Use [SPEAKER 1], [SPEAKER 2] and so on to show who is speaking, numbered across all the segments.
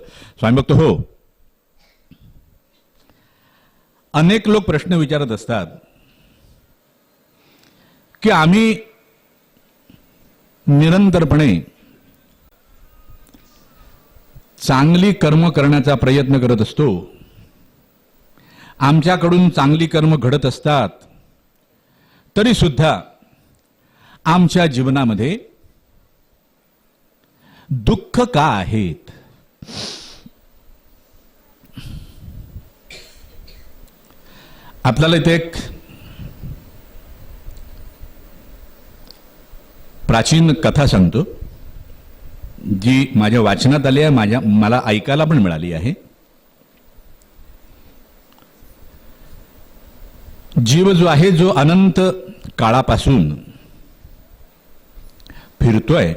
[SPEAKER 1] स्वामी भक्त हो. अनेक लोक प्रश्न विचारत असतात की आम्ही निरंतरपणे चांगली कर्म करण्याचा प्रयत्न करत असतो. आमच्याकडून चांगली कर्म घडत असतात. तरी सुद्धा आमच्या जीवनामध्ये दुःख का आहेत? आपल्याला इथे एक प्राचीन कथा सांगतो जी माझ्या वाचनात आली आहे माझ्या मला ऐकायला पण मिळाली आहे. जीव जो आहे जो अनंत काळापासून फिरतोय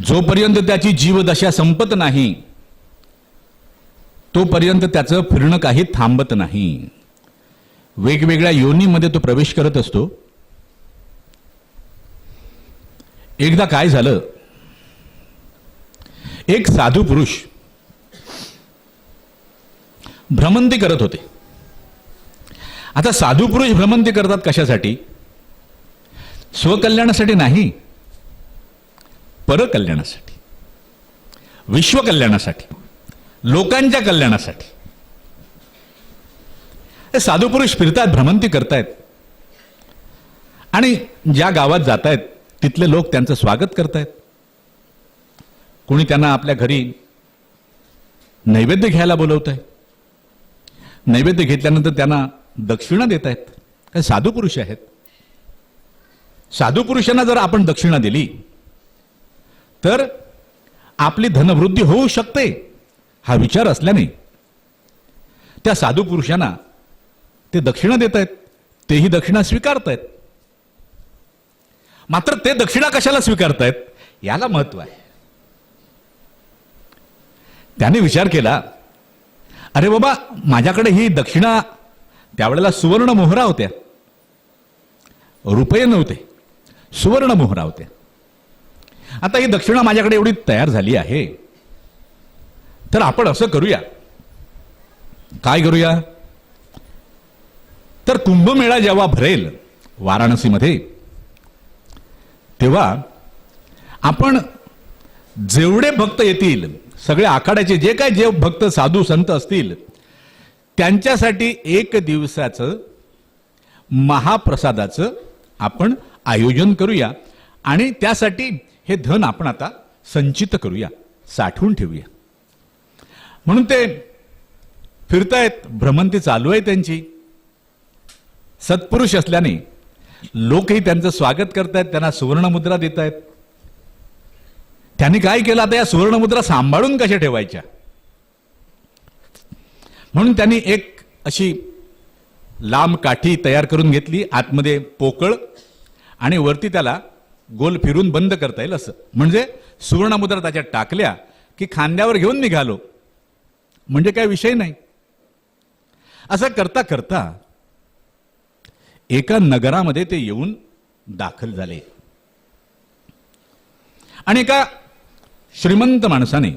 [SPEAKER 1] जोपर्यंत त्याची जीवदशा संपत नाही तोपर्यंत त्याचं फिरणं काही थांबत नाही. वेगवेगळ्या योनीमध्ये तो प्रवेश करत असतो. एकदा काय झालं? एक साधू पुरुष भ्रमंती करत होते. आता साधू पुरुष भ्रमंती करतात कशासाठी? स्वकल्याणासाठी नाही. परकल्याणासाठी विश्वकल्याणासाठी लोकांच्या कल्याणासाठी. हे साधू पुरुष फिरतात भ्रमंती करतायत. आणि ज्या गावात जात आहेत तिथले लोक त्यांचं स्वागत करतायत. कोणी त्यांना आपल्या घरी नैवेद्य घ्यायला बोलवत आहे नैवेद्य घेतल्यानंतर त्यांना दक्षिणा देत आहेत काही साधू पुरुष आहेत. साधू पुरुषांना जर आपण दक्षिणा दिली तर आपली धनवृद्धी होऊ शकते हा विचार असल्याने. त्या साधू पुरुषांना ते दक्षिणा देत आहेत तेही दक्षिणा स्वीकारतायत मात्र ते दक्षिणा कशाला स्वीकारतायत याला महत्त्व आहे. त्याने विचार केला अरे बाबा माझ्याकडे ही दक्षिणा त्यावेळेला सुवर्ण मोहरा होत्या. रुपये नव्हते सुवर्ण मोहरा होत्या. आता ही दक्षिणा माझ्याकडे एवढी तयार झाली आहे. तर आपण असं करूया. काय करूया? तर कुंभमेळा जेव्हा भरेल वाराणसीमध्ये तेव्हा आपण जेवढे भक्त येतील सगळे आखाड्याचे जे काय जे भक्त साधू संत असतील त्यांच्यासाठी एक दिवसाचं महाप्रसादाचं आपण आयोजन करूया. आणि त्यासाठी हे धन आपण आता संचित करूया साठवून ठेवूया. म्हणून ते फिरतायत भ्रमंती चालू आहे त्यांची. सत्पुरुष असल्याने लोकही त्यांचं स्वागत करतायत त्यांना सुवर्णमुद्रा देत आहेत त्यांनी काय केलं आता या सुवर्णमुद्रा सांभाळून कशा ठेवायच्या? म्हणून त्यांनी एक अशी लांब काठी तयार करून घेतली आतमध्ये पोकळ आणि वरती त्याला गोल फिरून बंद करता येईल असं. म्हणजे सुवर्णमुद्रा त्याच्यात टाकल्या की खांद्यावर घेऊन निघालो. म्हणजे काय विषय नाही. असं करता करता एका नगरामध्ये ते येऊन दाखल झाले. आणि एका श्रीमंत माणसाने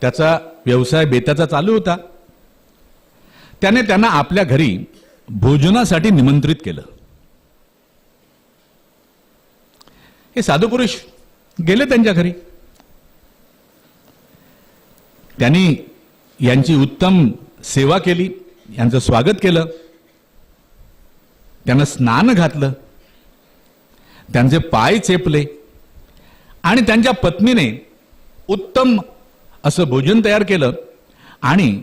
[SPEAKER 1] त्याचा व्यवसाय बेताचा चालू होता. त्याने त्यांना आपल्या घरी भोजनासाठी निमंत्रित केलं. हे साधू पुरुष गेले त्यांच्या घरी. त्यांनी यांची उत्तम सेवा केली यांचं स्वागत केलं. त्यांना स्नान घातलं. त्यांचे पाय चेपले. आणि त्यांच्या पत्नीने उत्तम असं भोजन तयार केलं आणि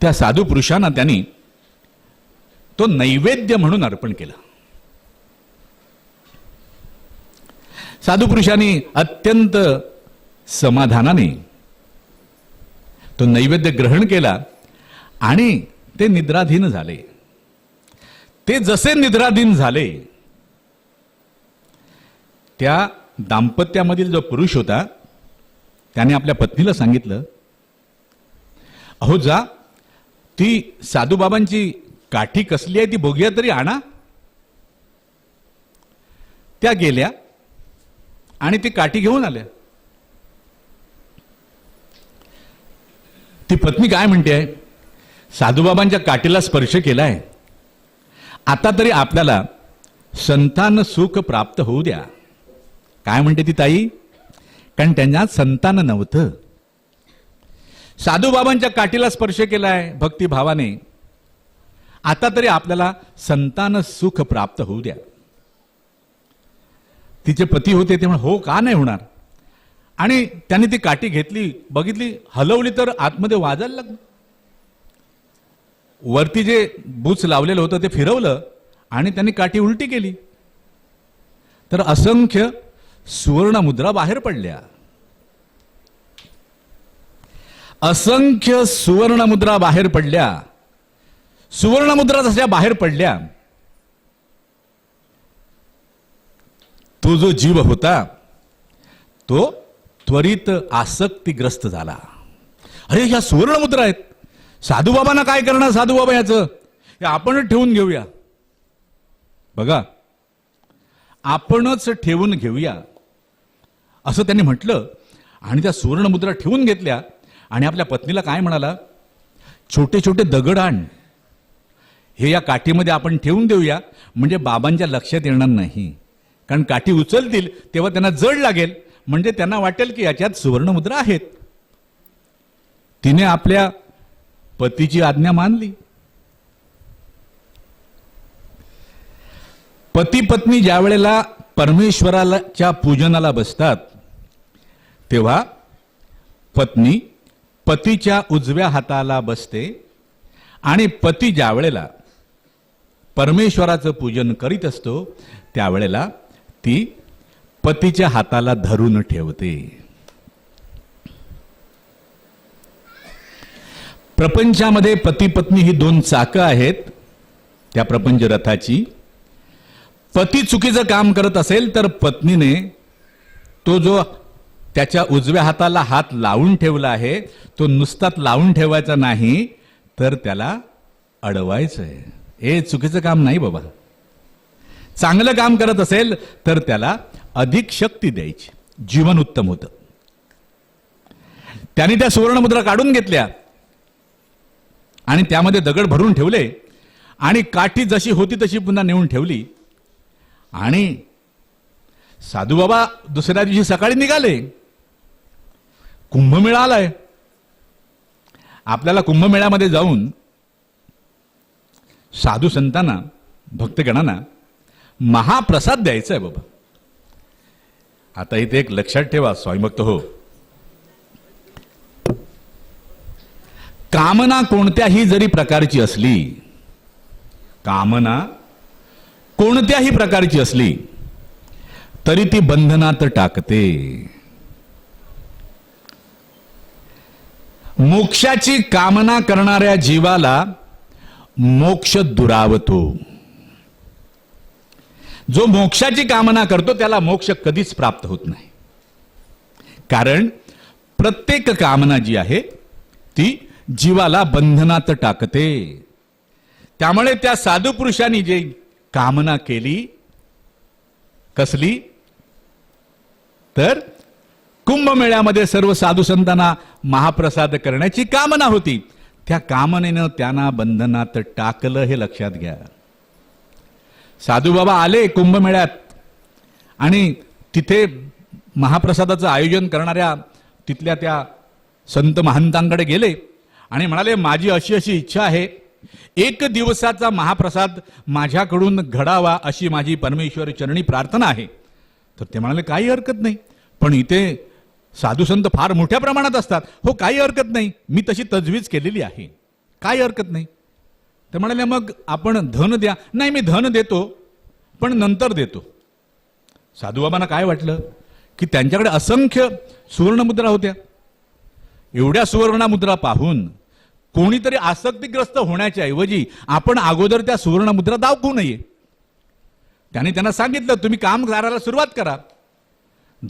[SPEAKER 1] त्या साधू पुरुषांना त्यांनी तो नैवेद्य म्हणून अर्पण केलं. साधू पुरुषांनी अत्यंत समाधानाने तो नैवेद्य ग्रहण केला आणि ते निद्राधीन झाले. ते जसे निद्राधीन झाले त्या दाम्पत्यामधील जो पुरुष होता त्याने आपल्या पत्नीला सांगितलं अहो जा ती साधूबाबांची काठी कसली आहे ती बघूया तरी आणा. त्या गेल्या आणि ती काठी घेऊन आल्या. ती पत्नी काय म्हणते आहे? साधूबाबांच्या काठीला स्पर्श केला आहे आता तरी आपल्याला संतान सुख प्राप्त होऊ द्या. काय म्हणते ती ताई? कारण त्यांना संतान नव्हतं. साधूबाबांच्या काठीला स्पर्श केला आहे भक्तिभावाने. आता तरी आपल्याला संतान सुख प्राप्त होऊ द्या. तिचे पती होते ते म्हण हो का नाही होणार? आणि त्यांनी ती काठी घेतली बघितली हलवली तर आतमध्ये वाजायला लागलं. वरती जे बुच लावलेलं होतं ते फिरवलं आणि त्यांनी काठी उलटी केली. तर असंख्य सुवर्ण मुद्रा बाहेर पडल्या. असंख्य सुवर्ण मुद्रा बाहेर पडल्या. सुवर्ण मुद्रा जशा बाहेर पडल्या तो जो जीव होता तो त्वरित आसक्तीग्रस्त झाला. अरे ह्या सुवर्णमुद्रा आहेत. साधूबाबांना काय करणार साधूबाबा याचं? हे आपणच ठेवून घेऊया. बघा आपणच ठेवून घेऊया असं त्यांनी म्हटलं. आणि त्या सुवर्ण मुद्रा ठेवून घेतल्या. आणि आपल्या पत्नीला काय म्हणाला? छोटे छोटे दगड आण हे या काठीमध्ये आपण ठेवून देऊया. म्हणजे बाबांच्या लक्षात येणार नाही. कारण काठी उचलतील तेव्हा त्यांना जड लागेल. म्हणजे त्यांना वाटेल की याच्यात सुवर्णमुद्रा आहेत. तिने आपल्या पतीची आज्ञा मानली. पती पत्नी ज्या वेळेला परमेश्वराच्या पूजनाला बसतात तेव्हा पत्नी पतीच्या उजव्या हाताला बसते आणि पती ज्या वेळेला परमेश्वराचं पूजन करीत असतो त्यावेळेला ती पतीच्या हाताला धरून ठेवते. प्रपंचामध्ये पती पत्नी ही दोन चाकं आहेत त्या प्रपंच रथाची. पती चुकीचं काम करत असेल तर पत्नीने तो जो त्याच्या उजव्या हाताला हात लावून ठेवला आहे तो नुसताच लावून ठेवायचा नाही तर त्याला अडवायचं आहे हे चुकीचं काम नाही बाबा. चांगलं काम करत असेल तर त्याला अधिक शक्ती द्यायची. जीवन उत्तम होतं. त्याने त्या सुवर्णमुद्रा काढून घेतल्या. आणि त्यामध्ये दगड भरून ठेवले. आणि काठी जशी होती तशी पुन्हा नेऊन ठेवली. आणि साधूबाबा दुसऱ्या दिवशी सकाळी निघाले. कुंभमेळा आलाय आपल्याला कुंभमेळ्यामध्ये जाऊन साधू संतांना भक्तगणांना महाप्रसाद द्यायचा आहे बाबा. आता इथे एक लक्षात ठेवा स्वामीभक्त हो. कामना कोणत्याही जरी प्रकारची असली कामना कोणत्याही प्रकारची असली तरी ती बंधनात टाकते. मोक्षाची कामना करणाऱ्या जीवाला मोक्ष दुरावतो. जो मोक्षाची कामना करतो त्याला मोक्ष कधीच प्राप्त होत नाही. कारण प्रत्येक कामना जी आहे ती जीवाला बंधनात टाकते. त्यामुळे त्या साधू पुरुषांनी जे कामना केली कसली? तर कुंभमेळ्यामध्ये सर्व साधू संतांना महाप्रसाद करण्याची कामना होती. त्या कामनेनं त्यांना बंधनात टाकलं हे लक्षात घ्या. साधूबाबा आले कुंभमेळ्यात. आणि तिथे महाप्रसादाचं आयोजन करणाऱ्या तिथल्या त्या संत महंतांकडे गेले आणि म्हणाले माझी अशी अशी इच्छा आहे. एक दिवसाचा महाप्रसाद माझ्याकडून घडावा अशी माझी परमेश्वर चरणी प्रार्थना आहे. तर ते म्हणाले काही हरकत नाही. पण इथे साधू संत फार मोठ्या प्रमाणात असतात. हो काही हरकत नाही. मी तशी तजवीज केलेली आहे. काही हरकत नाही. ते म्हणाले मग आपण धन द्या. नाही मी धन देतो पण नंतर देतो. साधूबाबांना काय वाटलं? की त्यांच्याकडे असंख्य सुवर्णमुद्रा होत्या. एवढ्या सुवर्णमुद्रा पाहून कोणीतरी आसक्तीग्रस्त होण्याच्या ऐवजी आपण अगोदर त्या सुवर्णमुद्रा दाखवू नये. त्याने त्यांना सांगितलं तुम्ही काम करायला सुरुवात करा.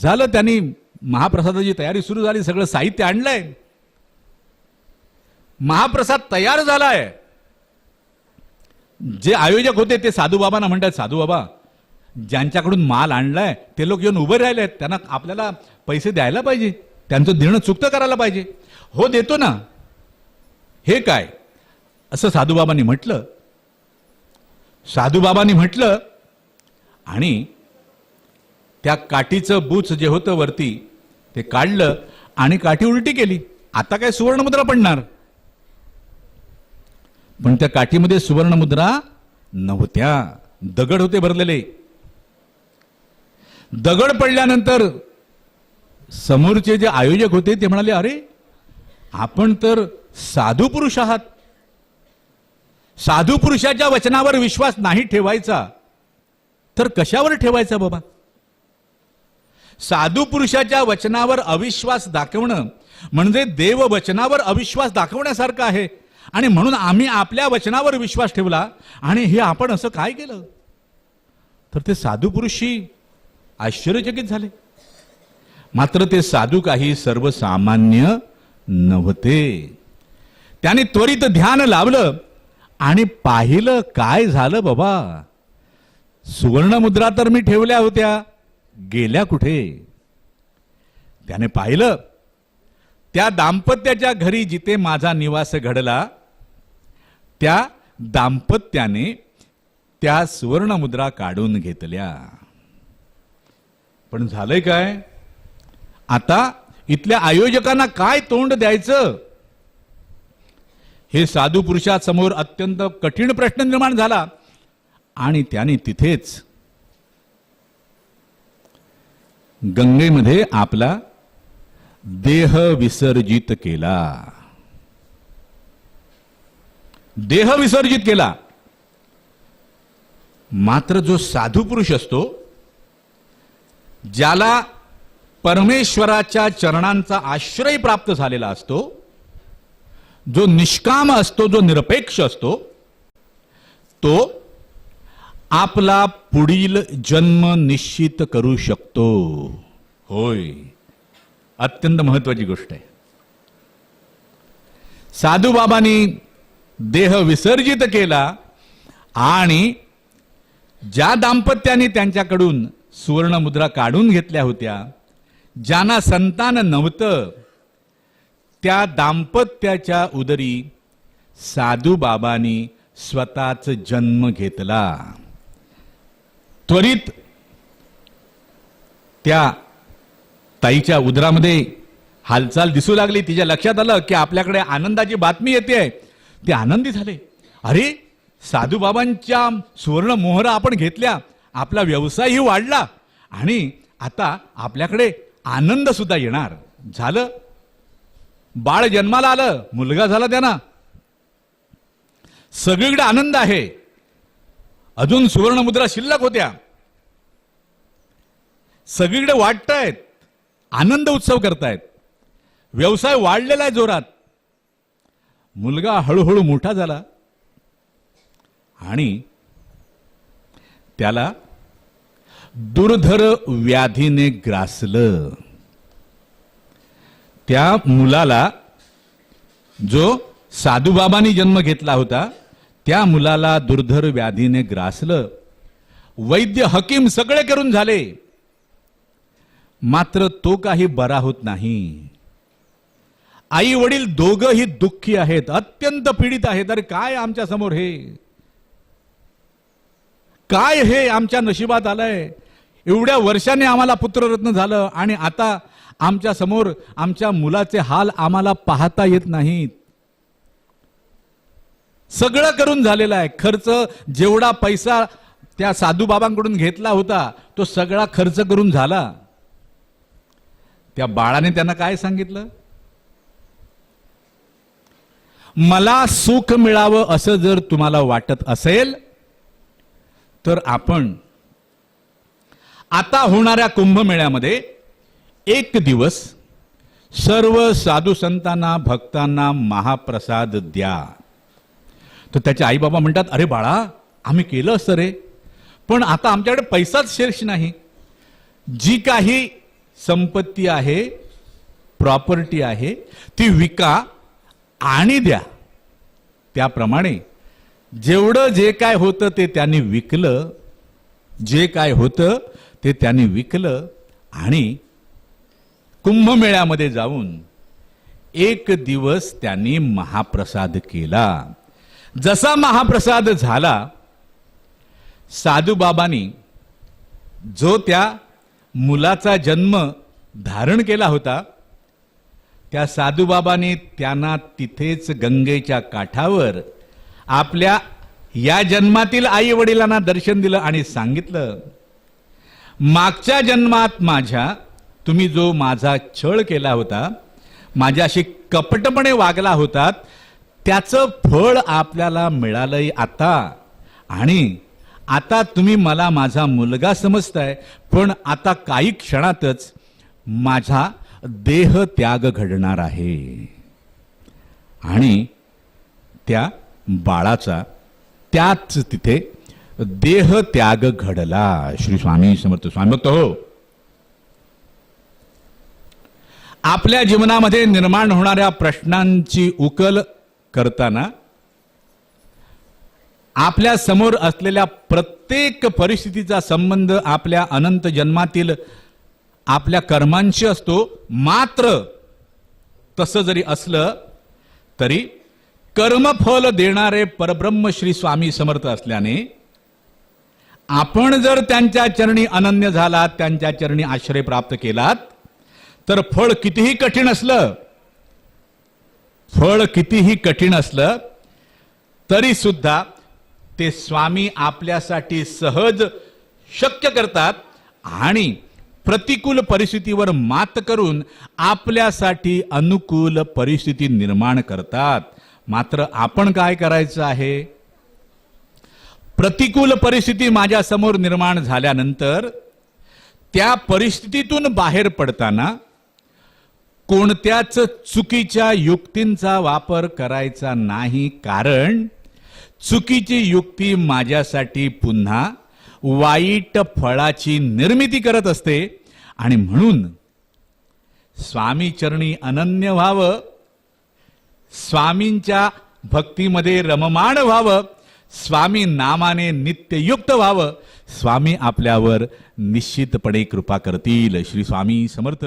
[SPEAKER 1] झालं त्यांनी महाप्रसादाची तयारी सुरू झाली सगळं साहित्य आणलंय. महाप्रसाद तयार झालाय. जे आयोजक होते ते साधूबाबांना म्हणतात साधूबाबा ज्यांच्याकडून माल आणलाय ते लोक येऊन उभे राहिले आहेत. त्यांना आपल्याला पैसे द्यायला पाहिजे. त्यांचं देणं चुकतं करायला पाहिजे. हो देतो ना. हे काय? असं साधूबाबांनी म्हटलं. साधूबाबांनी म्हटलं आणि त्या काठीचं बूच जे होतं वरती ते काढलं आणि काठी उलटी केली. आता काय सुवर्णमुद्रा पडणार? पण त्या काठीमध्ये सुवर्णमुद्रा नव्हत्या. दगड होते भरलेले. दगड पडल्यानंतर समोरचे जे आयोजक होते ते म्हणाले अरे आपण तर साधू पुरुष आहात. साधू पुरुषाच्या वचनावर विश्वास नाही ठेवायचा. तर कशावर ठेवायचा बाबा? साधू पुरुषाच्या वचनावर अविश्वास दाखवणं म्हणजे देव वचनावर अविश्वास दाखवण्यासारखं आहे. आणि म्हणून आम्ही आपल्या वचनावर विश्वास ठेवला. आणि हे आपण असं काय केलं? तर ते साधू पुरुषी आश्चर्यचकित झाले. मात्र ते साधू काही सर्वसामान्य नव्हते. त्याने त्वरित ध्यान लावलं आणि पाहिलं काय झालं बाबा. सुवर्णमुद्रा तर मी ठेवल्या होत्या. गेल्या कुठे? त्याने पाहिलं त्या दाम्पत्याच्या घरी जिथे माझा निवास घडला त्या दाम्पत्याने त्या सुवर्णमुद्रा काढून घेतल्या. पण झालंय काय? आता इथल्या आयोजकांना काय तोंड द्यायचं? हे साधू पुरुषासमोर अत्यंत कठीण प्रश्न निर्माण झाला. आणि त्याने तिथेच गंगेमध्ये आपला देह विसर्जित केला. देह विसर्जित केला. मात्र जो साधू पुरुष असतो ज्याला परमेश्वराच्या चरणांचा आश्रय प्राप्त झालेला असतो जो निष्काम असतो जो निरपेक्ष असतो तो आपला पुढील जन्म निश्चित करू शकतो. होय. अत्यंत महत्वाची गोष्ट आहे. साधूबाबांनी देह विसर्जित केला आणि ज्या दाम्पत्याने त्यांच्याकडून सुवर्णमुद्रा काढून घेतल्या होत्या ज्यांना संतान नव्हतं त्या दाम्पत्याच्या उदरी साधूबाबांनी स्वतःच जन्म घेतला. त्वरित त्या ताईच्या उदरामध्ये हालचाल दिसू लागली. तिच्या लक्षात आलं की आपल्याकडे आनंदाची बातमी येते. ते आनंदी झाले. अरे साधूबाबांच्या सुवर्ण मोहरा आपण घेतल्या. आपला व्यवसायही वाढला. आणि आता आपल्याकडे आनंद सुद्धा येणार. झालं. बाळ जन्माला आलं. मुलगा झाला त्यांना. सगळीकडे आनंद आहे. अजून सुवर्णमुद्रा शिल्लक होत्या. सगळीकडे वाटतायत आनंद उत्सव करतायत. व्यवसाय वाढलेला आहे जोरात. मुलगा हळूहळू मोठा झाला. आणि त्याला दुर्धर व्याधीने ग्रासलं. त्या मुलाला जो साधूबाबांनी जन्म घेतला होता त्या मुलाला दुर्धर व्याधीने ग्रासलं. वैद्य हकीम सगळे करून झाले. मात्र तो काही बरा होत नाही. आई वडील दोघही दुःखी आहेत अत्यंत पीडित आहेत. अरे काय आमच्यासमोर हे? काय हे आमच्या नशिबात आलंय? एवढ्या वर्षाने आम्हाला पुत्ररत्न झालं आणि आता आमच्यासमोर आमच्या मुलाचे हाल आम्हाला पाहता येत नाहीत. सगळं करून झालेलं आहे. खर्च जेवढा पैसा त्या साधूबाबांकडून घेतला होता तो सगळा खर्च करून झाला. त्या बाळाने त्यांना काय सांगितलं? मला सुख मिळावं असं जर तुम्हाला वाटत असेल तर आपण आता होणाऱ्या कुंभमेळ्यामध्ये एक दिवस सर्व साधू संतांना भक्तांना महाप्रसाद द्या. तर त्याचे आई बाबा म्हणतात अरे बाळा आम्ही केलं असतं रे पण आता आमच्याकडे पैसाच शेष नाही. जी काही संपत्ती आहे प्रॉपर्टी आहे ती विका आणि द्या. त्याप्रमाणे जेवढं जे काय होतं ते त्यांनी विकलं जे काय होतं ते त्यांनी विकलं आणि कुंभमेळ्यामध्ये जाऊन एक दिवस त्यांनी महाप्रसाद केला. जसा महाप्रसाद झाला साधूबाबांनी जो त्या मुलाचा जन्म धारण केला होता त्या साधूबाबांनी त्यांना तिथेच गंगेच्या काठावर आपल्या या जन्मातील आई वडिलांना दर्शन दिलं आणि सांगितलं मागच्या जन्मात माझ्या तुम्ही जो माझा छळ केला होता माझ्याशी कपटपणे वागला होतात त्याचं फळ आपल्याला मिळालंय आता आणि आता तुम्ही मला माझा मुलगा समजताय पण आता काही क्षणातच माझा देह त्याग घडणार आहे. आणि त्या बाळाचा त्याच तिथे देह त्याग घडला. श्री स्वामी समर्थ स्वामी भक्त हो. आपल्या जीवनामध्ये निर्माण होणाऱ्या प्रश्नांची उकल करताना आपल्यासमोर असलेल्या प्रत्येक परिस्थितीचा संबंध आपल्या अनंत जन्मातील आपल्या कर्मांशी असतो. मात्र तसं जरी असलं तरी कर्मफल देणारे परब्रह्म श्री स्वामी समर्थ असल्याने आपण जर त्यांच्या चरणी अनन्य झालात त्यांच्या चरणी आश्रय प्राप्त केलात तर फळ कितीही कठीण असलं फळ कितीही कठीण असलं तरी सुद्धा ते स्वामी आपल्यासाठी सहज शक्य करतात आणि प्रतिकूल परिस्थितीवर मात करून आपल्यासाठी अनुकूल परिस्थिती निर्माण करतात. मात्र आपण काय करायचं आहे? प्रतिकूल परिस्थिती माझ्यासमोर निर्माण झाल्यानंतर त्या परिस्थितीतून बाहेर पडताना कोणत्याच चुकीच्या युक्तींचा वापर करायचा नाही. कारण चुकीची युक्ती माझ्यासाठी पुन्हा वाईट फळाची निर्मिती करत असते. आणि म्हणून स्वामी चरणी अनन्य व्हावं. स्वामींच्या भक्तीमध्ये रममाण व्हावं. स्वामी नामाने नित्ययुक्त व्हावं. स्वामी आपल्यावर निश्चितपणे कृपा करतील. श्री स्वामी समर्थ.